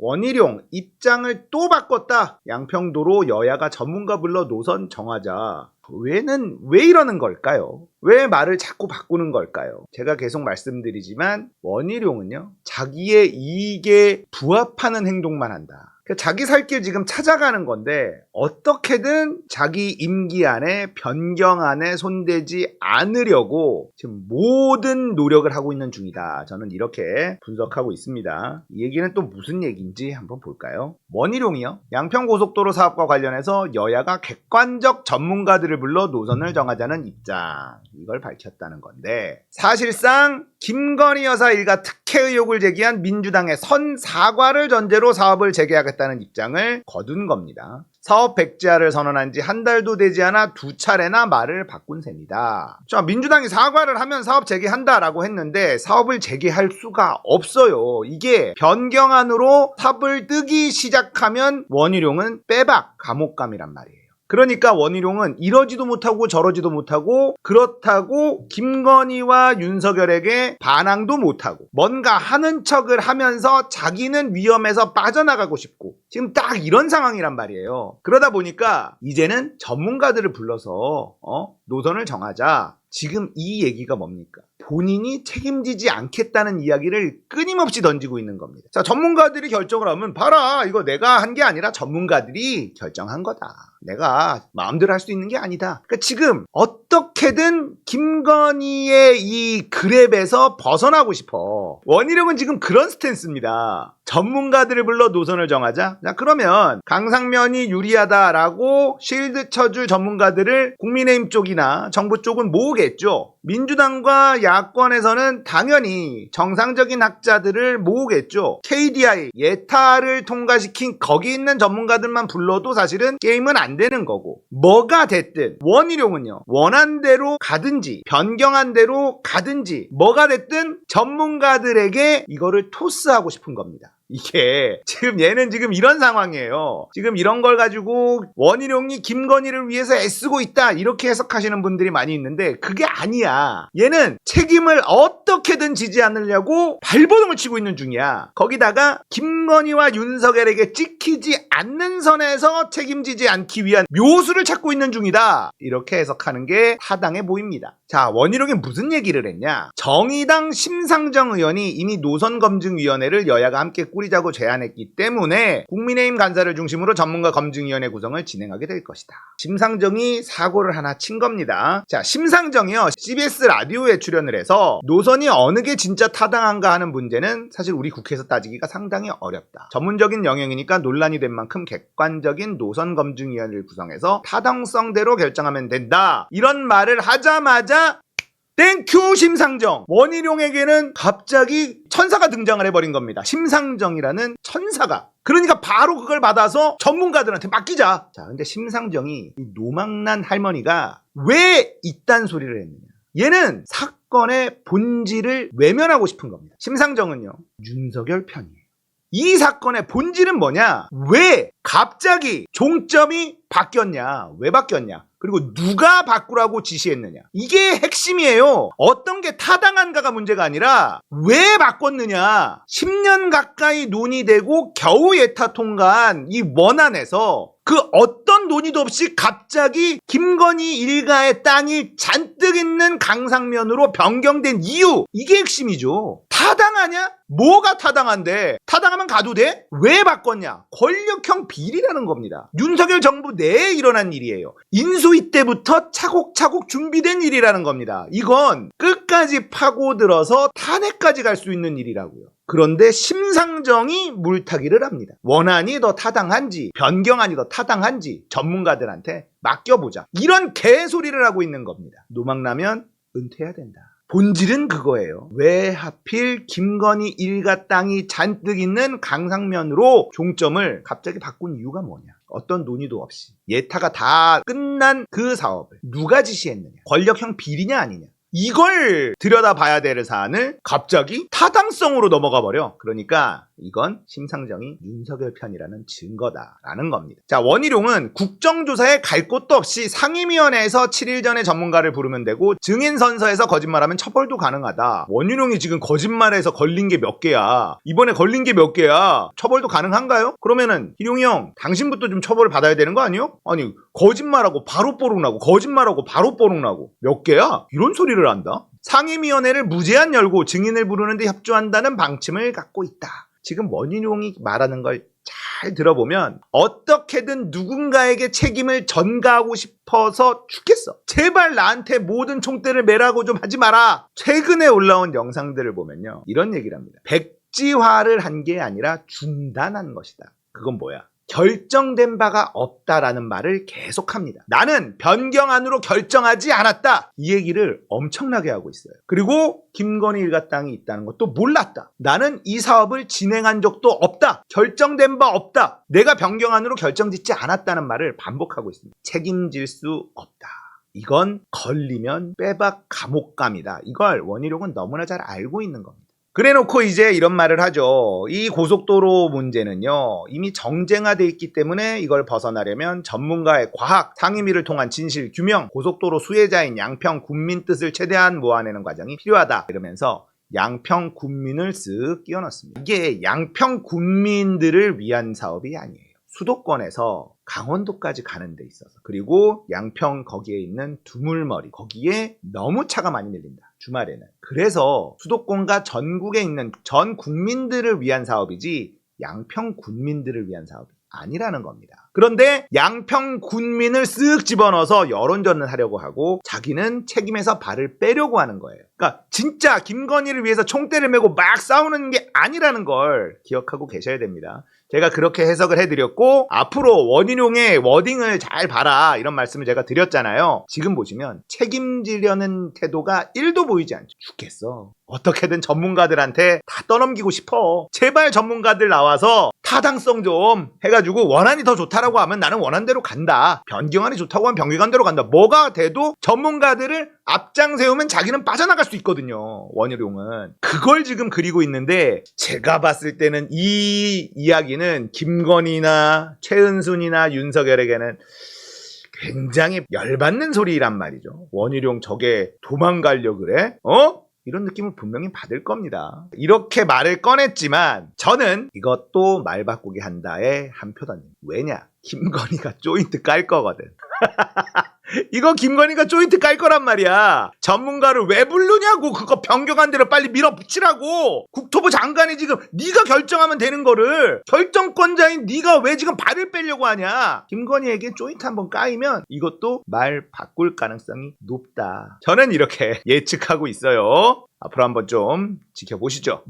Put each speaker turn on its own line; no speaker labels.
원희룡 입장을 또 바꿨다. 양평도로 여야가 전문가 불러 노선 정하자. 왜는 왜 이러는 걸까요? 왜 말을 자꾸 바꾸는 걸까요? 제가 계속 말씀드리지만 원희룡은요 자기의 이익에 부합하는 행동만 한다. 그러니까 자기 살 길 지금 찾아가는 건데 어떻게든 자기 임기 안에 변경 안에 손대지 않으려고 지금 모든 노력을 하고 있는 중이다. 저는 이렇게 분석하고 있습니다. 이 얘기는 또 무슨 얘기인지 한번 볼까요? 원희룡이요. 양평고속도로 사업과 관련해서 여야가 객관적 전문가들을 불러 노선을 정하자는 입장. 이걸 밝혔다는 건데 사실상 김건희 여사 일가 특혜 의혹을 제기한 민주당의 선 사과를 전제로 사업을 재개하겠다는 입장을 거둔 겁니다. 사업 백지화를 선언한 지 한 달도 되지 않아 두 차례나 말을 바꾼 셈이다. 자, 민주당이 사과를 하면 사업 재개한다라고 했는데 사업을 재개할 수가 없어요. 이게 변경안으로 삽을 뜨기 시작하면 원희룡은 빼박 감옥감이란 말이에요. 그러니까 원희룡은 이러지도 못하고 저러지도 못하고 그렇다고 김건희와 윤석열에게 반항도 못하고 뭔가 하는 척을 하면서 자기는 위험에서 빠져나가고 싶고 지금 딱 이런 상황이란 말이에요. 그러다 보니까 이제는 전문가들을 불러서 어? 노선을 정하자. 지금 이 얘기가 뭡니까? 본인이 책임지지 않겠다는 이야기를 끊임없이 던지고 있는 겁니다. 자, 전문가들이 결정을 하면 봐라. 이거 내가 한 게 아니라 전문가들이 결정한 거다. 내가 마음대로 할 수 있는 게 아니다. 그러니까 지금 어떻게든 김건희의 이 그랩에서 벗어나고 싶어. 원희룡은 지금 그런 스탠스입니다. 전문가들을 불러 노선을 정하자. 자, 그러면 강상면이 유리하다라고 실드 쳐줄 전문가들을 국민의힘 쪽이나 정부 쪽은 모으겠죠. 민주당과 야권에서는 당연히 정상적인 학자들을 모으겠죠. KDI, 예타를 통과시킨 거기 있는 전문가들만 불러도 사실은 게임은 안 되는 거고. 뭐가 됐든 원희룡은요. 원한 대로 가든지 변경한 대로 가든지 뭐가 됐든 전문가들에게 이거를 토스하고 싶은 겁니다. 이게 지금 얘는 지금 이런 상황이에요. 지금 이런 걸 가지고 원희룡이 김건희를 위해서 애쓰고 있다 이렇게 해석하시는 분들이 많이 있는데 그게 아니야. 얘는 책임을 어떻게든 지지 않으려고 발버둥을 치고 있는 중이야. 거기다가 김건희와 윤석열에게 찍히지 않는 선에서 책임지지 않기 위한 묘수를 찾고 있는 중이다. 이렇게 해석하는 게 타당해 보입니다. 자, 원희룡이 무슨 얘기를 했냐? 정의당 심상정 의원이 이미 노선검증위원회를 여야가 함께 꾸리자고 제안했기 때문에 국민의힘 간사를 중심으로 전문가 검증위원회 구성을 진행하게 될 것이다. 심상정이 사고를 하나 친 겁니다. 자, 심상정이요. CBS 라디오에 출연을 해서 노선이 어느 게 진짜 타당한가 하는 문제는 사실 우리 국회에서 따지기가 상당히 어렵다. 전문적인 영역이니까 논란이 된 만큼 객관적인 노선 검증위원회를 구성해서 타당성대로 결정하면 된다. 이런 말을 하자마자 땡큐 심상정. 원희룡에게는 갑자기 천사가 등장을 해버린 겁니다. 심상정이라는 천사가. 그러니까 바로 그걸 받아서 전문가들한테 맡기자. 자 근데 심상정이 이 노망난 할머니가 왜 이딴 소리를 했느냐. 얘는 사건의 본질을 외면하고 싶은 겁니다. 심상정은요 윤석열 편이에요 이 사건의 본질은 뭐냐 왜 갑자기 종점이 바뀌었냐 왜 바뀌었냐 그리고 누가 바꾸라고 지시했느냐. 이게 핵심이에요. 어떤 게 타당한가가 문제가 아니라 왜 바꿨느냐. 10년 가까이 논의되고 겨우 예타 통과한 이 원안에서 그 어떤 논의도 없이 갑자기 김건희 일가의 땅이 잔뜩 있는 강상면으로 변경된 이유 이게 핵심이죠. 타당하냐? 뭐가 타당한데? 타당하면 가도 돼? 왜 바꿨냐? 권력형 비리라는 겁니다. 윤석열 정부 내에 일어난 일이에요. 인수위 때부터 차곡차곡 준비된 일이라는 겁니다. 이건 끝까지 파고들어서 탄핵까지 갈 수 있는 일이라고요. 그런데 심상정이 물타기를 합니다. 원안이 더 타당한지 변경안이 더 타당한지 전문가들한테 맡겨보자. 이런 개소리를 하고 있는 겁니다. 노망나면 은퇴해야 된다. 본질은 그거예요. 왜 하필 김건희 일가 땅이 잔뜩 있는 강상면으로 종점을 갑자기 바꾼 이유가 뭐냐? 어떤 논의도 없이 예타가 다 끝난 그 사업을 누가 지시했느냐? 권력형 비리냐 아니냐? 이걸 들여다봐야 될 사안을 갑자기 타당성으로 넘어가 버려. 그러니까 이건 심상정이 윤석열 편이라는 증거다라는 겁니다. 자, 원희룡은 국정조사에 갈 곳도 없이 상임위원회에서 7일 전에 전문가를 부르면 되고 증인 선서에서 거짓말하면 처벌도 가능하다. 원희룡이 지금 거짓말해서 걸린 게 몇 개야. 이번에 걸린 게 몇 개야. 처벌도 가능한가요? 그러면은 희룡이 형, 당신부터 좀 처벌을 받아야 되는 거 아니요? 아니, 거짓말하고 바로 뽀록 나고 거짓말하고 바로 뽀록 나고 몇 개야? 이런 소리를 한다. 상임위원회를 무제한 열고 증인을 부르는데 협조한다는 방침을 갖고 있다. 지금 원희룡이 말하는 걸 잘 들어보면 어떻게든 누군가에게 책임을 전가하고 싶어서 죽겠어. 제발 나한테 모든 총대를 매라고 좀 하지 마라. 최근에 올라온 영상들을 보면요. 이런 얘기를 합니다. 백지화를 한 게 아니라 중단한 것이다. 그건 뭐야? 결정된 바가 없다라는 말을 계속합니다. 나는 변경안으로 결정하지 않았다. 이 얘기를 엄청나게 하고 있어요. 그리고 김건희 일가땅이 있다는 것도 몰랐다. 나는 이 사업을 진행한 적도 없다. 결정된 바 없다. 내가 변경안으로 결정짓지 않았다는 말을 반복하고 있습니다. 책임질 수 없다. 이건 걸리면 빼박 감옥감이다. 이걸 원희룡은 너무나 잘 알고 있는 겁니다. 그래 놓고 이제 이런 말을 하죠. 이 고속도로 문제는요, 이미 정쟁화돼 있기 때문에 이걸 벗어나려면 전문가의 과학, 상임위를 통한 진실 규명, 고속도로 수혜자인 양평 군민 뜻을 최대한 모아내는 과정이 필요하다. 이러면서 양평 군민을 쓱 끼워 넣습니다. 이게 양평 군민들을 위한 사업이 아니에요. 수도권에서 강원도까지 가는 데 있어서 그리고 양평 거기에 있는 두물머리 거기에 너무 차가 많이 밀린다 주말에는 그래서 수도권과 전국에 있는 전 국민들을 위한 사업이지 양평 군민들을 위한 사업이 아니라는 겁니다. 그런데 양평 군민을 쓱 집어넣어서 여론전을 하려고 하고 자기는 책임에서 발을 빼려고 하는 거예요. 그러니까 진짜 김건희를 위해서 총대를 메고 막 싸우는 게 아니라는 걸 기억하고 계셔야 됩니다. 제가 그렇게 해석을 해드렸고 앞으로 원인용의 워딩을 잘 봐라 이런 말씀을 제가 드렸잖아요. 지금 보시면 책임지려는 태도가 1도 보이지 않죠. 죽겠어. 어떻게든 전문가들한테 다 떠넘기고 싶어. 제발 전문가들 나와서 타당성 좀 해가지고 원안이 더 좋다라고 하면 나는 원안대로 간다. 변경안이 좋다고 하면 변경안대로 간다. 뭐가 돼도 전문가들을 앞장 세우면 자기는 빠져나갈 수 있거든요. 원희룡은. 그걸 지금 그리고 있는데 제가 봤을 때는 이 이야기는 김건희나 최은순이나 윤석열에게는 굉장히 열받는 소리란 말이죠. 원희룡 저게 도망가려 그래? 어? 이런 느낌을 분명히 받을 겁니다. 이렇게 말을 꺼냈지만 저는 이것도 말 바꾸기 한다에 한표 던집니다. 왜냐? 김건희가 조인트 깔 거거든. 이거 김건희가 조인트 깔 거란 말이야. 전문가를 왜 부르냐고. 그거 변경한 대로 빨리 밀어붙이라고. 국토부 장관이 지금 네가 결정하면 되는 거를 결정권자인 네가 왜 지금 발을 빼려고 하냐. 김건희에게 조인트 한번 까이면 이것도 말 바꿀 가능성이 높다. 저는 이렇게 예측하고 있어요. 앞으로 한번 좀 지켜보시죠.